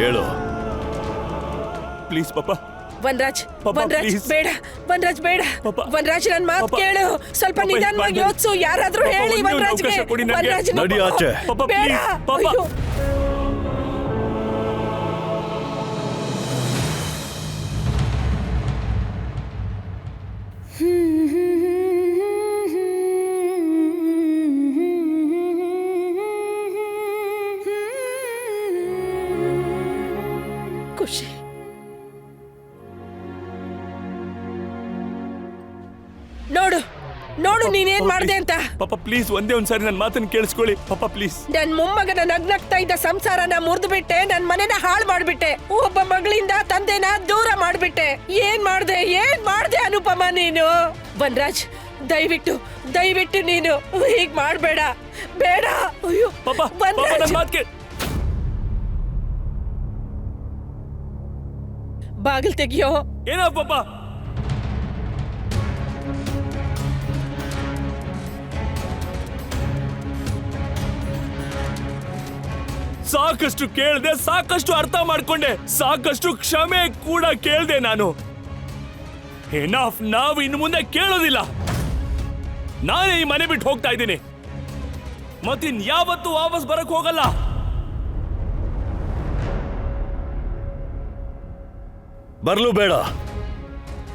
ಹೇಳು ಪ್ಲೀಸ್ ಪಾಪ ವನರಾಜ್ ಪಾಪ, ವನರಾಜ್ please. ಬೇಡ ವನರಾಜ್ ಬೇಡ ಪಾಪ. ವನರಾಜ್ ನನ್ ಮಾತು ಪಾಪ. ಕೇಳು ಸ್ವಲ್ಪ ಪಾಪ, ನಿಧಾನವಾಗಿ ಇದು ಯೋಚಿಸು ಯಾರಾದ್ರೂ ಪಾಪ, ಹೇಳಿ ಒಂದೇ ಒಂದು ವನರಾಜ್ಗೆ ಅವಕಾಶ ಕೊಡಿ ನನಗೆ. ವನರಾಜ್ ನಡಿ ಆಚೆ. ಪಾಪ, ಬೇಡ please, ಪಾಪ. ಅಯ್ಯೋ. ಖುಷಿ ನೋಡು ನೋಡು ನೀನೇನ್ ಮಾಡ್ದೆ ಅಂತ. ಪಾಪ ಪ್ಲೀಸ್ ಒಂದೇ ಒಂದ್ಸಾರಿ ನನ್ನ ಮಾತನ್ನ ಕೇಳಿಸ್ಕೊಳ್ಳಿ. ಪಾಪ ಪ್ಲೀಸ್ ನನ್ ಮೊಮ್ಮಗನ ನಗ್ನಗ್ತಾ ಇದ್ದ ಸಂಸಾರನ ಮುರಿದು ಬಿಟ್ಟೆ ನನ್ ಮನೆನ ಹಾಳು ಮಾಡ್ಬಿಟ್ಟೆ. ಒಬ್ಬ ಮಗಳಿಂದ ತಂದೆನ ದೂರ ಮಾಡ್ಬಿಟ್ಟೆ. ಏನ್ ಮಾಡ್ದೆ ಏನ್ ಮಾಡ್ದೆ ಅನುಪಮ ನೀನು? ವನರಾಜ್ ದಯವಿಟ್ಟು ದಯವಿಟ್ಟು ನೀನು ಹೀಗ್ ಮಾಡ್ಬೇಡ. ಬೇಡ. ಅಯ್ಯೋ ಪಾಪ ಪಾಪ ನನ್ನ ಮಾತು ಕೇಳಿ ಬಾಗಿಲ್ ತೆಗಿಯೋ. ಏನೋ ಪಾಪ. ಸಾಕಷ್ಟು ಕೇಳ್ದೆ, ಸಾಕಷ್ಟು ಅರ್ಥ ಮಾಡ್ಕೊಂಡೆ, ಸಾಕಷ್ಟು ಕ್ಷಮೆ ಕೂಡ ಕೇಳ್ದೆ ನಾನು. ಎನಾಫ್ ನಾವು ಇನ್ನು ಮುಂದೆ ಕೇಳೋದಿಲ್ಲ. ನಾನೇ ಈ ಮನೆ ಬಿಟ್ಟು ಹೋಗ್ತಾ ಇದ್ದೀನಿ. ಮತ್ತಿನ್ ಯಾವತ್ತೂ ವಾಪಸ್ ಬರಕ್ ಹೋಗಲ್ಲ. ಬರ್ಲು ಬೇಡ.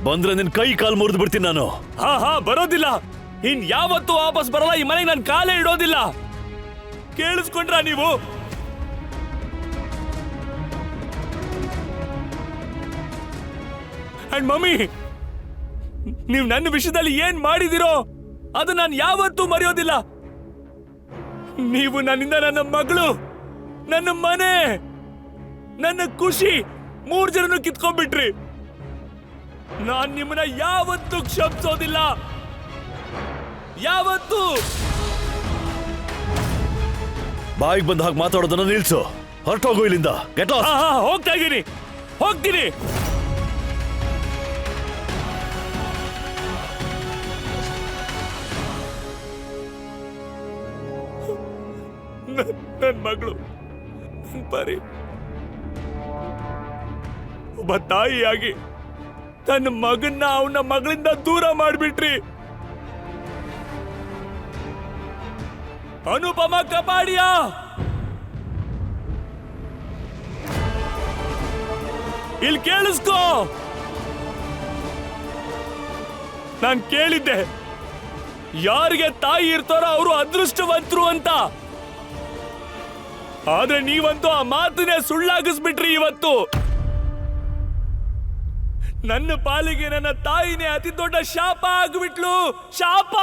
ಬಂದ್ರೆ ನಿನ್ ಕೈ ಕಾಲು ಮುರಿದು ಬಿಡ್ತೀನಿ ನಾನು. ಹಾ ಹಾ, ಬರೋದಿಲ್ಲ. ಇನ್ ಯಾವತ್ತೂ ವಾಪಸ್ ಬರಲ್ಲ, ಈ ಮನೆಗೆ ನಾನು ಕಾಲೇ ಇಡೋದಿಲ್ಲ. ಕೇಳಿಸ್ಕೊಂಡ್ರ ನೀವು? ಅಂಡ್ ಮಮ್ಮಿ, ನೀವು ನನ್ನ ವಿಷಯದಲ್ಲಿ ಏನ್ ಮಾಡಿದಿರೋ, ಅದು ನಾನು ಯಾವತ್ತೂ ಮರೆಯೋದಿಲ್ಲ. ನೀವು ನನ್ನಿಂದ ನನ್ನ ಮಗಳು, ನನ್ನ ಮನೆ, ನನ್ನ ಖುಷಿ. ಮೂರ್ ಜನನು ಕಿತ್ಕೊಂಡ್ಬಿಟ್ರಿ. ನಾನ್ ನಿಮ್ಮನ್ನ ಯಾವತ್ತೂ ಕ್ಷಮಿಸೋದಿಲ್ಲ. ಯಾವತ್ತು. ಬಾಯಿಗೆ ಬಂದ ಹಾಗೆ ಮಾತಾಡೋದನ್ನ ನಿಲ್ಸು. ಹೊರಟೋಗು ಇಲ್ಲಿಂದ. ಗೆಟ್ ಹೋಗ್ತಾ ಇದ್ದೀನಿ. ಹೋಗ್ತೀನಿ. ನನ್ನ ಮಗಳು ಬರೀ ಪರಿ ಒಬ್ಬ ತಾಯಿಯಾಗಿ ತನ್ನ ಮಗನ್ನ ಅವನ ಮಗಳಿಂದ ದೂರ ಮಾಡಿಬಿಟ್ರಿ. ಅನುಪಮ ಕಪಾಡಿಯ ಇಲ್ಲಿ ಕೇಳಿಸ್ಕೋ! ನಾನ್ ಕೇಳಿದ್ದೆ, ಯಾರಿಗೆ ತಾಯಿ ಇರ್ತಾರೋ ಅವರು ಅದೃಷ್ಟವಂತರು ಅಂತ. ಆದ್ರೆ ನೀವಂತೂ ಆ ಮಾತನ್ನೇ ಸುಳ್ಳಾಗಿಸ್ಬಿಟ್ರಿ ಇವತ್ತು. ನನ್ನ ಪಾಲಿಗೆ ನನ್ನ ತಾಯಿನೇ ಅತಿ ದೊಡ್ಡ ಶಾಪ ಆಗ್ಬಿಟ್ಲು. ಶಾಪ!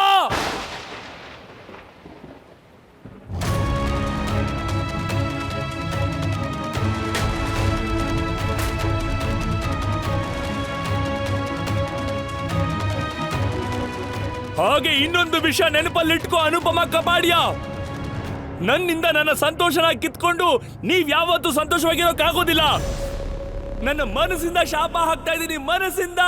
ಹಾಗೆ ಇನ್ನೊಂದು ವಿಷಯ ನೆನಪಲ್ಲಿಟ್ಕೋ ಅನುಪಮ ಕಪಾಡಿಯ ನನ್ನಿಂದ ನನ್ನ ಸಂತೋಷನ ಕಿತ್ಕೊಂಡು ನೀವ್ ಯಾವತ್ತೂ ಸಂತೋಷವಾಗಿರೋಕ್ಕಾಗೋದಿಲ್ಲ ನನ್ನ ಮನಸ್ಸಿಂದ ಶಾಪ ಹಾಕ್ತಾ ಇದ್ದೀನಿ ಮನಸ್ಸಿಂದ.